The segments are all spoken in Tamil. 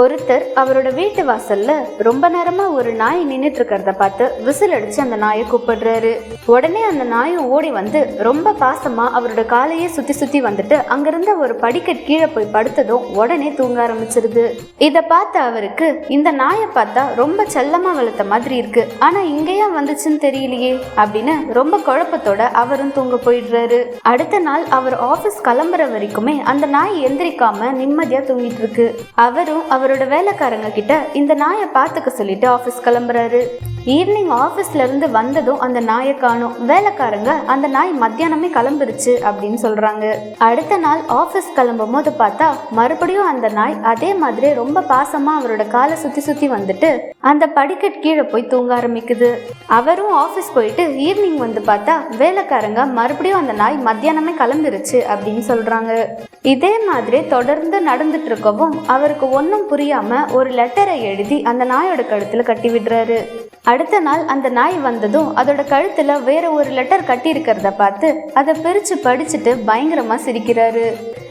ஒருத்தர் அவரோட வீட்டு வாசல்ல ரொம்ப நேரமா ஒரு நாய் நின்னுட்டு இருக்கிறத பார்த்து விசில் அடிச்சு அந்த நாயை கூப்பிடுறாரு. உடனே அந்த நாயும் ஓடி வந்து ரொம்ப பாசமா அவரோட காலையே சுத்தி சுத்தி வந்துட்டு அங்கிருந்த ஒரு படிக்கட் கீழே போய் படுத்ததும் உடனே தூங்க ஆரம்பிச்சிருது. இத பார்த்த அவருக்கு இந்த நாயை பார்த்தா ரொம்ப செல்லமா வளர்த்த மாதிரி இருக்கு. ஆனா இங்கேயா வந்துச்சுன்னு தெரியலையே அப்படின்னு ரொம்ப குழப்பத்தோட அவரும் தூங்க போயிடுறாரு. அடுத்த நாள் அவர் ஆபீஸ் கிளம்புற வரைக்குமே அந்த நாய் எந்திரிக்காம நிம்மதியா தூங்கிட்டு இருக்கு. அவரும் அவரோட வேலைக்காரங்க கிட்ட இந்த நாயை பார்த்துக்க சொல்லிட்டு ஆஃபீஸ் கிளம்புறாரு. ஈவினிங் ஆஃபீஸ்லேருந்து வந்ததும் அந்த நாயை காணும். வேலைக்காரங்க அந்த நாய் மத்தியானமே கிளம்பிருச்சு அப்படின்னு சொல்கிறாங்க அடுத்த நாள் ஆஃபீஸ் கிளம்பும் போது பார்த்தா மறுபடியும் அந்த நாய் அதே மாதிரி ரொம்ப பாசமாக அவரோட காலை சுற்றி சுற்றி வந்துட்டு அந்த படிக்கட் கீழே போய் தூங்க ஆரம்பிக்குது. அவரும் ஆஃபீஸ் போயிட்டு ஈவினிங் வந்து பார்த்தா வேலைக்காரங்க மறுபடியும் அந்த நாய் மத்தியானமே கிளம்பிருச்சு அப்படின்னு சொல்கிறாங்க இதே மாதிரி தொடர்ந்து நடந்துட்டு இருக்கவும் அவருக்கு ஒன்றும் புரியாமல் ஒரு லெட்டரை எழுதி அந்த நாயோட கழுத்தில் கட்டி விடுறாரு. அடுத்த நாள் அந்த நாய் வந்ததும் அதோட கழுத்துல வேற ஒரு லெட்டர் கட்டி இருக்கிறத பார்த்து அதை பிரிச்சு படிச்சுட்டு பயங்கரமா சிரிக்கிறாரு.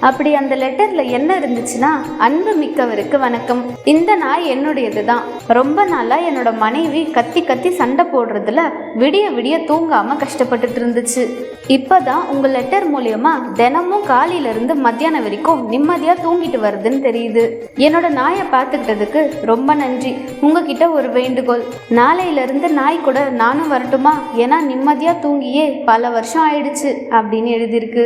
அப்படி அந்த லெட்டர்ல என்ன இருந்துச்சுன்னா அன்பு மிக்கவருக்கு வணக்கம். இந்த நாய் என்னுடையது தான் ரொம்ப நாளா என்னோட மனைவி கத்தி கத்தி சண்டை போடுறதுல விடிய விடிய தூங்காம கஷ்டப்பட்டுட்டு இருந்துச்சு. இப்பதான் உங்க லெட்டர் மூலியமா தினமும் காலையில இருந்து மத்தியானம் வரைக்கும் நிம்மதியா தூங்கிட்டு வருதுன்னு தெரியுது. என்னோட நாயை பார்த்துக்கிட்டதுக்கு ரொம்ப நன்றி. உங்ககிட்ட ஒரு வேண்டுகோள். நாளையில இருந்து நாய் கூட நானும் வரட்டுமா? ஏன்னா நிம்மதியா தூங்கியே பல வருஷம் ஆயிடுச்சு அப்படின்னு எழுதியிருக்கு.